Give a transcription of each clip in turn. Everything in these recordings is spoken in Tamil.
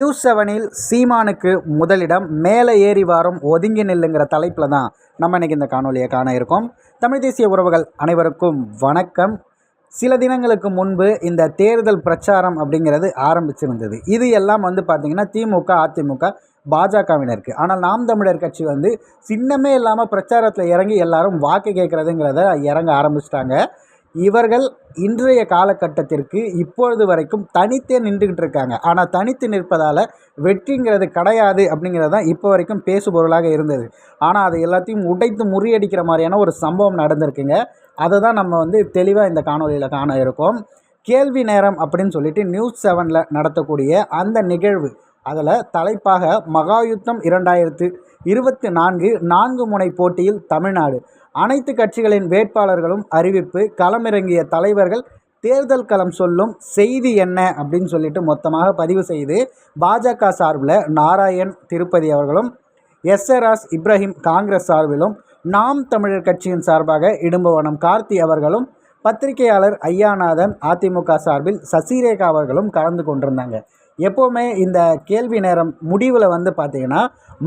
நியூஸ் செவனில் சீமானுக்கு முதலிடம் மேலே ஏறி வாரம் ஒதுங்கி நில்லுங்கிற தலைப்பில் தான் நம்ம இன்றைக்கி இந்த காணொலியை காண இருக்கோம். தமிழ் தேசிய உறவுகள் அனைவருக்கும் வணக்கம். சில தினங்களுக்கு முன்பு இந்த தேர்தல் பிரச்சாரம் அப்படிங்கிறது ஆரம்பிச்சிருந்தது. இது எல்லாம் வந்து பார்த்திங்கன்னா திமுக அதிமுக பாஜகவினருக்கு. ஆனால் நாம் தமிழர் கட்சி வந்து சின்னமே இல்லாமல் பிரச்சாரத்தில் இறங்கி எல்லாரும் வாக்கு கேட்குறதுங்கிறத இறங்க ஆரம்பிச்சிட்டாங்க. இவர்கள் இன்றைய காலகட்டத்திற்கு இப்பொழுது வரைக்கும் தனித்தே நின்றுக்கிட்டு இருக்காங்க ஆனால் தனித்து நிற்பதால் வெற்றிங்கிறது கிடையாது அப்படிங்கிறது தான் இப்போ வரைக்கும் பேசுபொருளாக இருந்தது. ஆனால் அது எல்லாத்தையும் உடைத்து முறியடிக்கிற மாதிரியான ஒரு சம்பவம் நடந்திருக்குங்க. அதை தான் நம்ம வந்து தெளிவாக இந்த காணொலியில் காண இருக்கோம். கேள்வி நேரம் அப்படின்னு சொல்லிட்டு நியூஸ் செவனில் நடத்தக்கூடிய அந்த நிகழ்வு அதில் தலைப்பாக மகாயுத்தம் இரண்டாயிரத்து இருபத்தி நான்கு நான்கு முனை போட்டியில் தமிழ்நாடு. அனைத்து கட்சிகளின் வேட்பாளர்களும் அறிவிப்பு களமிறங்கிய தலைவர்கள் தேர்தல் களம் சொல்லும் செய்தி என்ன அப்படின்னு சொல்லிட்டு மொத்தமாக பதிவு செய்து பாஜக சார்பில் நாராயண் திருப்பதி அவர்களும் எஸ்எர்எஸ் இப்ராஹிம் காங்கிரஸ் சார்பிலும் நாம் தமிழர் கட்சியின் சார்பாக இடும்பவனம் கார்த்தி அவர்களும் பத்திரிகையாளர் ஐயாநாதன் அதிமுக சார்பில் சசிரேகா அவர்களும் கலந்து கொண்டிருந்தாங்க. எப்போவுமே இந்த கேள்வி நேரம் முடிவில் வந்து பார்த்திங்கன்னா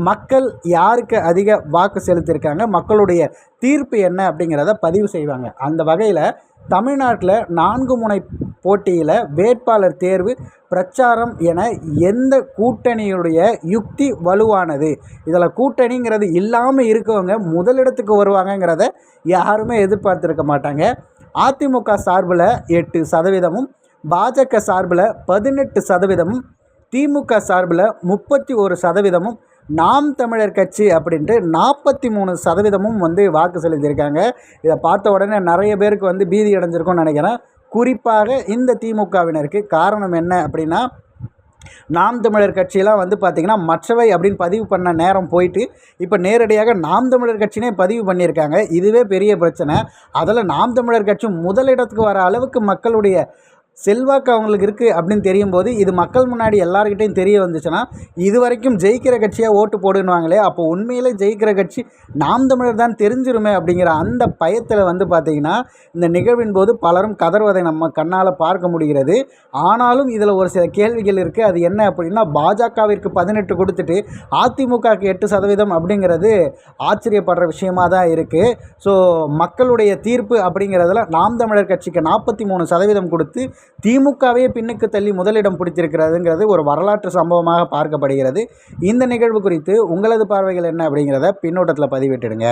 மக்கள் யாருக்கு அதிக வாக்கு செலுத்தியிருக்காங்க மக்களுடைய தீர்ப்பு என்ன அப்படிங்கிறத பதிவு செய்வாங்க. அந்த வகையில் தமிழ்நாட்டில் நான்கு முனை போட்டியில் வேட்பாளர் தேர்வு பிரச்சாரம் என எந்த கூட்டணியுடைய யுக்தி வலுவானது? இதில் கூட்டணிங்கிறது இல்லாமல் இருக்கவங்க முதலிடத்துக்கு வருவாங்கங்கிறத யாருமே எதிர்பார்த்துருக்க மாட்டாங்க. அதிமுக சார்பில் எட்டு சதவீதமும் பாஜக சார்பில் பதினெட்டு சதவீதமும் திமுக சார்பில் முப்பத்தி ஒரு சதவீதமும் நாம் தமிழர் கட்சி அப்படின்ட்டு நாற்பத்தி மூணு சதவீதமும் வந்து வாக்கு செலுத்தியிருக்காங்க. இதை பார்த்த உடனே நிறைய பேருக்கு வந்து பீதி அடைஞ்சிருக்கும்னு நினைக்கிறேன். குறிப்பாக இந்த திமுகவினருக்கு காரணம் என்ன அப்படின்னா நாம் தமிழர் கட்சியெல்லாம் வந்து பார்த்திங்கன்னா மற்றவை அப்படின்னு பதிவு பண்ண நேரம் போயிட்டு இப்போ நேரடியாக நாம் தமிழர் கட்சினே பதிவு பண்ணியிருக்காங்க. இதுவே பெரிய பிரச்சனை. அதில் நாம் தமிழர் கட்சி முதலிடத்துக்கு வர அளவுக்கு மக்களுடைய செல்வாக்கு அவங்களுக்கு இருக்குது அப்படின்னு தெரியும் போது இது மக்கள் முன்னாடி எல்லாருக்கிட்டையும் தெரிய வந்துச்சுன்னா இது வரைக்கும் ஜெயிக்கிற கட்சியாக ஓட்டு போடுன்னுவாங்களே அப்போ உண்மையில் ஜெயிக்கிற கட்சி நாம் தமிழர் தான் தெரிஞ்சிருமே அப்படிங்கிற அந்த பயத்தில் வந்து பார்த்திங்கன்னா இந்த நிகழ்வின் போது பலரும் கதறுவதை நம்ம கண்ணால் பார்க்க முடிகிறது. ஆனாலும் இதில் ஒரு சில கேள்விகள் இருக்குது அது என்ன அப்படின்னா பாஜகவிற்கு பதினெட்டு கொடுத்துட்டு அதிமுகவுக்கு எட்டு சதவீதம் அப்படிங்கிறது ஆச்சரியப்படுற விஷயமாக தான் இருக்குது ஸோ மக்களுடைய தீர்ப்பு அப்படிங்கிறதுல நாம் தமிழர் கட்சிக்கு நாற்பத்தி மூணு சதவீதம் கொடுத்து திமுகவே பின்னுக்கு தள்ளி முதலிடம் பிடித்திருக்கிறதுங்கிறது ஒரு வரலாற்று சம்பவமாக பார்க்கப்படுகிறது. இந்த நிகழ்வு குறித்து உங்களது பார்வைகள் என்ன அப்படிங்கிறத பின்னோட்டத்தில் பதிவிட்டுடுங்க.